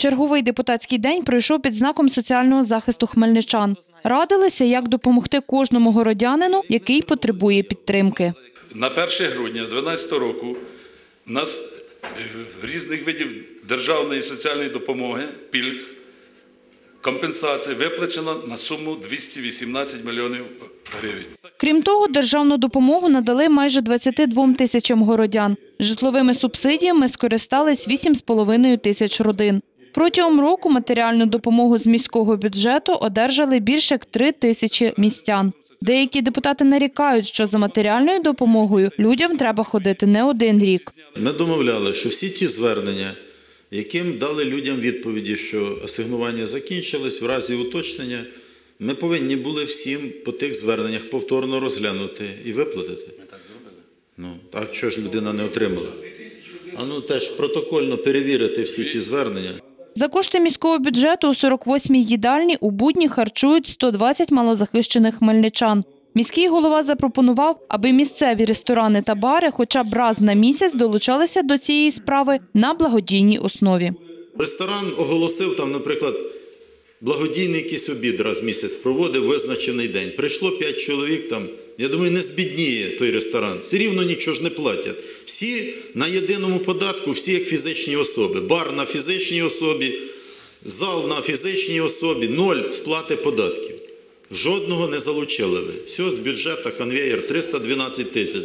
Черговий депутатський день пройшов під знаком соціального захисту хмельничан. Радилися, як допомогти кожному городянину, який потребує підтримки. На 1 грудня 2012 року нас е, різних видів державної соціальної допомоги, пільг, компенсацій виплачено на суму 218 мільйонів гривень. Крім того, державну допомогу надали майже 22 тисячам городян. Житловими субсидіями скористались 8,5 тисяч родин. Протягом року матеріальну допомогу з міського бюджету одержали більше як 3 тисячі містян. Деякі депутати нарікають, що за матеріальною допомогою людям треба ходити не один рік. Ми домовляли, що всі ті звернення, яким дали людям відповіді, що асигнування закінчились, в разі уточнення, ми повинні були всім по тих зверненнях повторно розглянути і виплатити. Ми так зробили. Ну, так що ж людина не отримала? А ну теж протокольно перевірити всі ті звернення. За кошти міського бюджету у 48-й їдальні у будні харчують 120 малозахищених хмельничан. Міський голова запропонував, аби місцеві ресторани та бари хоча б раз на місяць долучалися до цієї справи на благодійній основі. Ресторан оголосив там, наприклад, благодійний якийсь обід раз в місяць проводив визначений день. Прийшло п'ять чоловік там. Я думаю, не збідніє той ресторан. Все рівно нічого ж не платять. Всі на єдиному податку, всі як фізичні особи. Бар на фізичній особі, зал на фізичній особі, ноль сплати податків. Жодного не залучили ви. Все, з бюджету конвеєр 312 тисяч.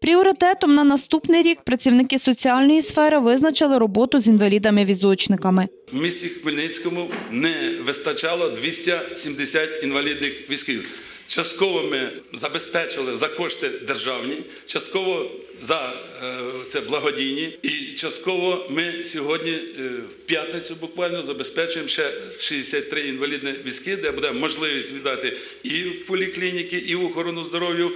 Пріоритетом на наступний рік працівники соціальної сфери визначили роботу з інвалідами-візочниками. В місті Хмельницькому не вистачало 270 інвалідних візків. Частково ми забезпечили за кошти державні, частково за е, це благодійні, і частково ми сьогодні е, в п'ятницю буквально забезпечуємо ще 63 інвалідні візки, де буде можливість віддати і в поліклініки, і в охорону здоров'я,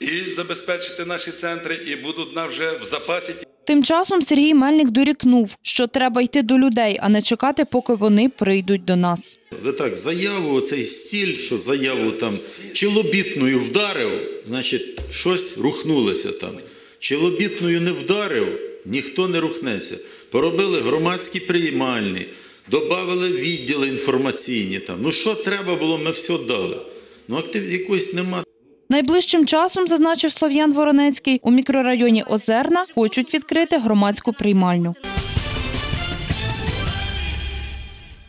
і забезпечити наші центри, і будуть нам вже в запасі Тим часом Сергій Мельник дорікнув, що треба йти до людей, а не чекати, поки вони прийдуть до нас. Ви так заяву, оцей стіль, що заяву там чолобітною вдарив, значить, щось рухнулося там. Чолобітною не вдарив, ніхто не рухнеться. Поробили громадські приймальні, додали відділи інформаційні там. Ну що треба було, ми все дали. Ну актив якоїсь нема. Найближчим часом, зазначив Слов'ян Воронецький, у мікрорайоні Озерна хочуть відкрити громадську приймальню.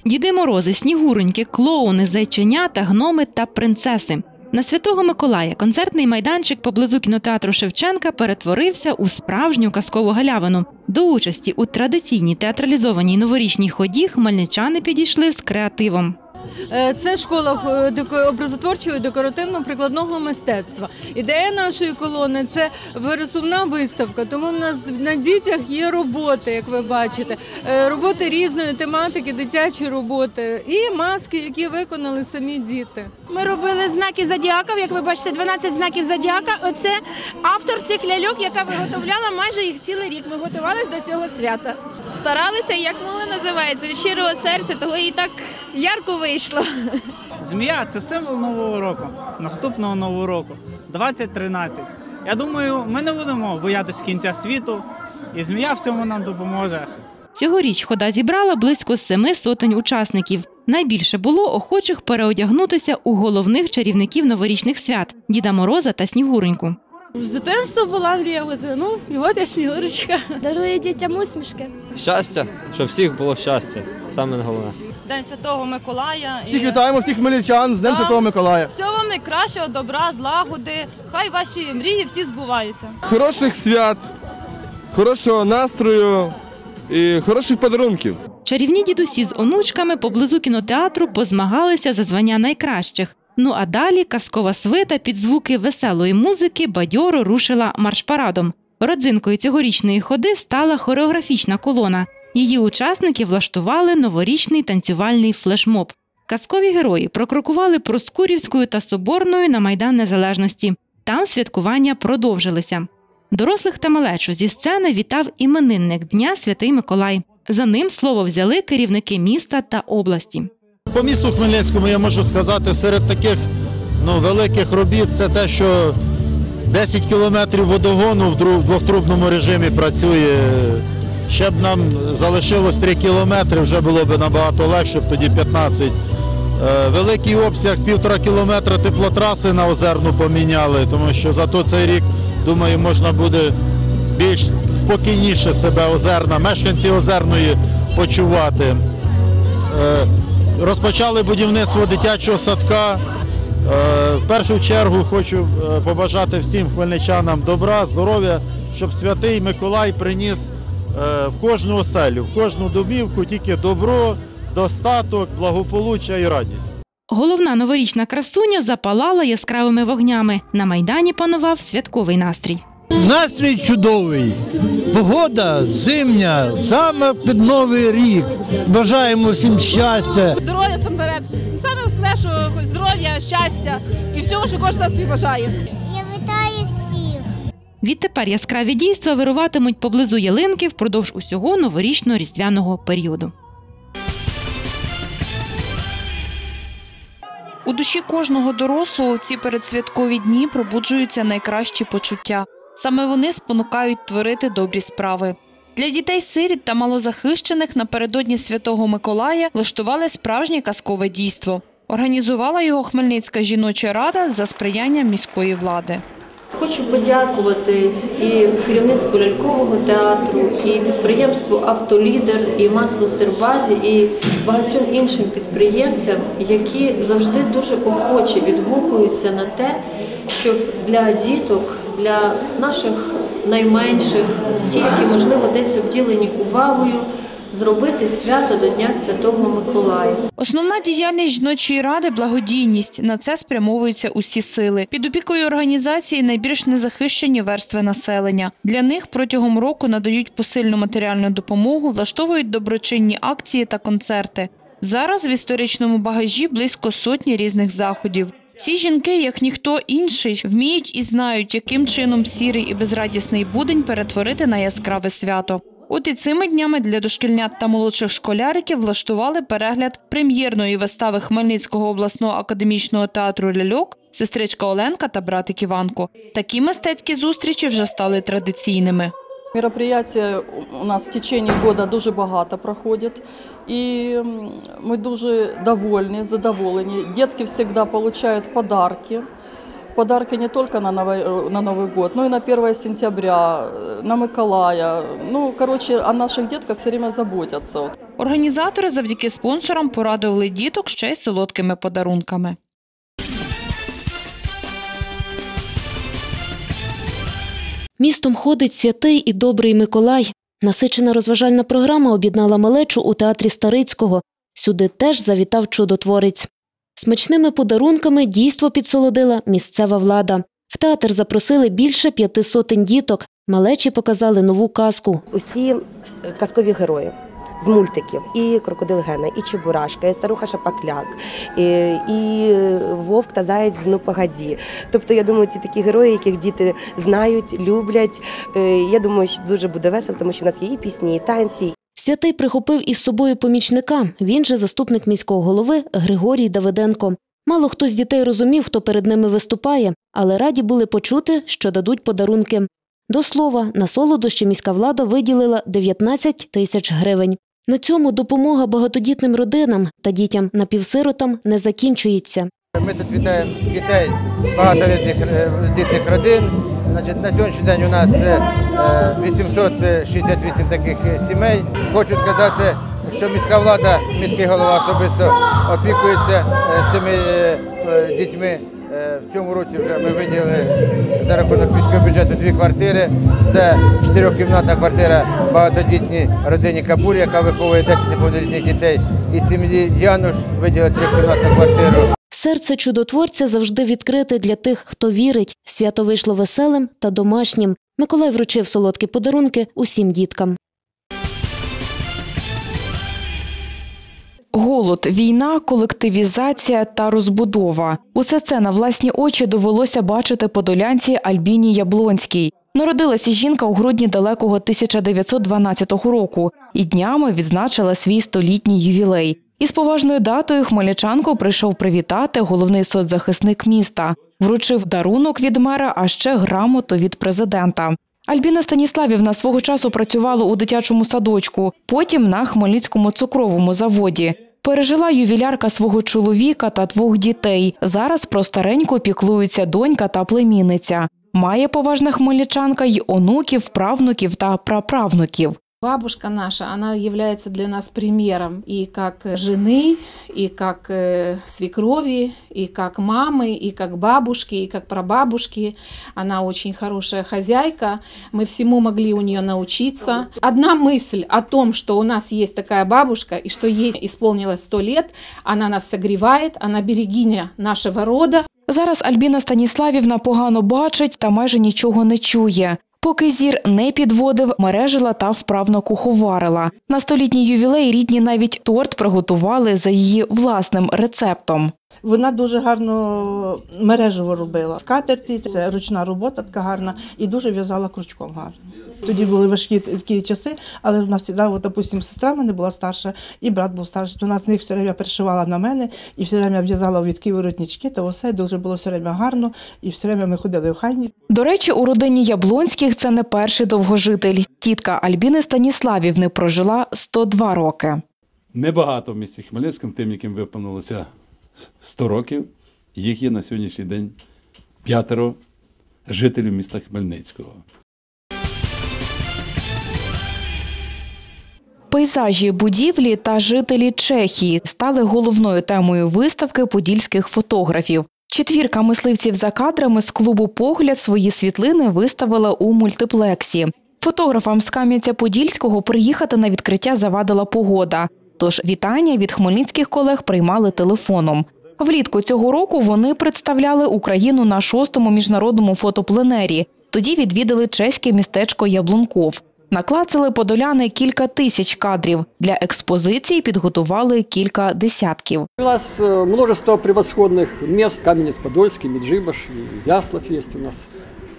Діди Морози, Снігуроньки, клоуни, зайченята, гноми та принцеси. На Святого Миколая концертний майданчик поблизу кінотеатру Шевченка перетворився у справжню казкову галявину. До участі у традиційній театралізованій новорічній ході хмельничани підійшли з креативом. Е, Це школа е, образотворчого і декоративно-прикладного мистецтва. Ідея нашої колони це пересувна виставка, тому в нас на дітях є роботи, як ви бачите, Е, роботи різної тематики, дитячі роботи і маски, які виконали самі діти. Ми робили знаки зодіака, як ви бачите, 12 знаків зодіака. Оце автор цих ляльок, яка виготовляла майже їх цілий рік. Ми готувалися до цього свята. Старалися, як могли називається, від щирого серця, того і так ярко вийшло. Змія це символ нового року, наступного нового року, 2013. Я думаю, ми не будемо боятися кінця світу, і змія в цьому нам допоможе. Цьогоріч хода зібрала близько семи сотень учасників. Найбільше було охочих переодягнутися у головних чарівників новорічних свят Діда Мороза та Снігуроньку. З дитинства була мрія, ну і от я снігурочка. Дарує дітям усмішки. Щастя, щоб всіх було щастя, саме головне. День Святого Миколая. Всіх вітаємо, всіх хмельничан з Днем. Святого Миколая. Всього вам найкращого, добра, злагоди. Хай ваші мрії всі збуваються. Хороших свят, хорошого настрою і хороших подарунків. Чарівні дідусі з онучками поблизу кінотеатру позмагалися за звання найкращих. Ну а далі казкова свита під звуки веселої музики бадьоро рушила марш-парадом. Родзинкою цьогорічної ходи стала хореографічна колона. Її учасники влаштували новорічний танцювальний флешмоб. Казкові герої прокрокували Проскурівською та Соборною на Майдан Незалежності. Там святкування продовжилися. Дорослих та малечу зі сцени вітав іменинник Дня Святий Миколай. За ним слово взяли керівники міста та області. По місту Хмельницькому я можу сказати, серед таких ну, великих робіт це те, що 10 кілометрів водогону в двохтрубному режимі працює Ще б нам залишилось 3 кілометри, вже було б набагато легше, тоді 15. Е, Великий обсяг півтора кілометра теплотраси на озерну поміняли, тому що зато цей рік, думаю, можна буде більш спокійніше себе озерна, мешканці озерної почувати. Розпочали будівництво дитячого садка. Е, В першу чергу хочу е, побажати всім хмельничанам добра, здоров'я, щоб святий Миколай приніс е, в кожну оселю, в кожну домівку тільки добро, достаток, благополуччя і радість. Головна новорічна красуня запалала яскравими вогнями. На майдані панував святковий настрій. Настрій чудовий, погода зимня, саме під новий рік. Бажаємо всім щастя. Здоров'я самперед. Саме основне, що хоч здоров'я, щастя і всього, що кожен собі бажає. Я вітаю всіх. Відтепер яскраві дійства вируватимуть поблизу ялинки впродовж усього новорічно-різдвяного періоду. У душі кожного дорослого у ці передсвяткові дні пробуджуються найкращі почуття. Саме вони спонукають творити добрі справи. Для дітей сиріт та малозахищених напередодні Святого Миколая влаштували справжнє казкове дійство. Організувала його Хмельницька жіноча рада за сприяння міської влади. Хочу подякувати і керівництву лялькового театру, і підприємству Автолідер, і масло Сербазі, і багатьом іншим підприємцям, які завжди дуже охоче відгукуються на те, щоб для діток, для наших найменших, ті, які можливо десь обділені увагою, зробити свято до Дня Святого Миколая. Основна діяльність жіночої ради благодійність. На це спрямовуються усі сили. Під опікою організації найбільш незахищені верстви населення. Для них протягом року надають посильну матеріальну допомогу, влаштовують доброчинні акції та концерти. Зараз в історичному багажі близько сотні різних заходів. Ці жінки, як ніхто інший, вміють і знають, яким чином сірий і безрадісний будень перетворити на яскраве свято. От і цими днями для дошкільнят та молодших школяриків влаштували перегляд прем'єрної вистави Хмельницького обласного академічного театру ляльок сестричка Оленка та братик Іванко. Такі мистецькі зустрічі вже стали традиційними. Мероприятия у нас в течение года дуже багато проходять, і м, ми дуже довольні, задоволені. Дітки завжди отримують подарки. Подарки не только на Новый, на Новый год, но и на 1 сентября, э, на Миколая. Ну, короче, о наших детках все время заботятся. Вот. Організатори завдяки спонсорам порадували діток ще й солодкими подарунками. Містом ходить святий і добрий Миколай. Насичена розважальна програма об'єднала малечу у театрі Старицького. Сюди теж завітав чудотворець. Смачними подарунками дійство підсолодила місцева влада. В театр запросили більше п'яти сотень діток. Малечі показали нову казку. Усі казкові герої. З мультиків і крокодил Гена, і Чебурашка, і старуха Шапакляк, і, і Вовк та Заєць з «Ну погоді. Тобто, я думаю, ці такі герої, яких діти знають, люблять. Е, Я думаю, що дуже буде весело, тому що в нас є і пісні, і танці, Святий прихопив із собою помічника. Він же заступник міського голови Григорій Давиденко. Мало хто з дітей розумів, хто перед ними виступає, але раді були почути, що дадуть подарунки. До слова, на солодощі міська влада виділила 19 тисяч гривень. На цьому допомога багатодітним родинам та дітям напівсиротам не закінчується. Ми тут вітаємо дітей багатолітніх е, родин. Значить, на сьогоднішній день у нас е, е, 868 таких е, сімей. Хочу сказати, що міська влада, міський голова особисто опікується е, цими е, е, дітьми. Е, В цьому році вже ми виділили за рахунок міського бюджету дві квартири. Це чотирьохкімнатна квартира багатодітній родині Капур, яка виховує 10 неповнолітніх дітей. І сім'ї Януш виділили трьохкімнатну квартиру. Серце чудотворця завжди відкрите для тих, хто вірить. Свято вийшло веселим та домашнім. Миколай вручив солодкі подарунки усім діткам. Голод, війна, колективізація та розбудова – усе це на власні очі довелося бачити подолянці Альбіні Яблонській. Народилася жінка у грудні далекого 1912 року і днями відзначила свій столітній ювілей. Із поважною датою хмельничанку прийшов привітати головний соцзахисник міста. Вручив дарунок від мера, а ще грамоту від президента. Альбіна Станіславівна свого часу працювала у дитячому садочку, потім на Хмельницькому цукровому заводі. Пережила ювілярка свого чоловіка та двох дітей. Зараз про стареньку піклуються донька та племінниця. Має поважна хмельничанка й онуків, правнуків та праправнуків. Бабушка наша, она является для нас примером и как жены, и как э, свекрови, и как мамы, и как бабушки, и как прабабушки. Она очень хорошая хозяйка. Мы всему могли у нее научиться. Одна мысль о том, что у нас есть такая бабушка, и что ей исполнилось сто лет, она нас согревает, она берегиня нашего рода. Зараз Альбіна Станіславівна погано бачить та майже нічого не чує. Поки зір не підводив, мережила та вправно куховарила. На столітній ювілей рідні навіть торт приготували за її власним рецептом. Вона дуже гарно мережево робила. Скатерті це ручна робота, така гарна, і дуже в'язала крючком гарно. Тоді були важкі такі часи, але в нас завжди, от, допустим, сестра в мене була старша, і брат був старший. То вона з них все время перешивала на мене і все время в'язала вітки воротнички, то все дуже було все время гарно, і все время ми ходили в хайні. До речі, у родині Яблонських це не перший довгожитель. Тітка Альбіни Станіславівни прожила 102 роки. Небагато в місті Хмельницькому, тим, яким виповнилося 100 років. Їх є на сьогоднішній день п'ятеро жителів міста Хмельницького. Пейзажі, будівлі та жителі Чехії стали головною темою виставки подільських фотографів. Четвірка мисливців за кадрами з клубу Погляд свої світлини виставила у мультиплексі. Фотографам з Кам'янця-Подільського приїхати на відкриття завадила погода. Тож вітання від хмельницьких колег приймали телефоном. Влітку цього року вони представляли Україну на шостому міжнародному фотопленері. Тоді відвідали чеське містечко Яблунков. Наклацали подоляни кілька тисяч кадрів. Для експозиції підготували кілька десятків. У нас э, множество превосходних міст, Кам'янець-Подольський, Меджибаш, Зяслав є у нас.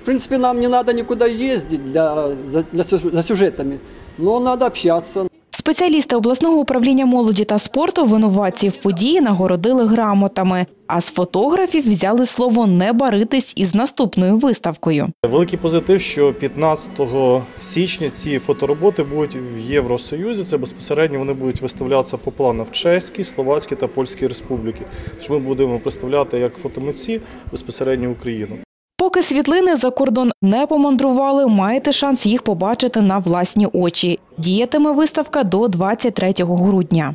В принципі, нам не треба нікуди їздити для, за, для за сюжетами, але надо общаться. Спеціалісти обласного управління молоді та спорту винуватців події нагородили грамотами, а з фотографів взяли слово не баритись із наступною виставкою. Великий позитив, що 15 січня ці фотороботи будуть в Євросоюзі. Це безпосередньо вони будуть виставлятися по плану в Чеській, Словацькій та Польській республіки. Тож ми будемо представляти як фотомитці безпосередньо Україну. Поки світлини за кордон не помандрували, маєте шанс їх побачити на власні очі. Діятиме виставка до 23 грудня.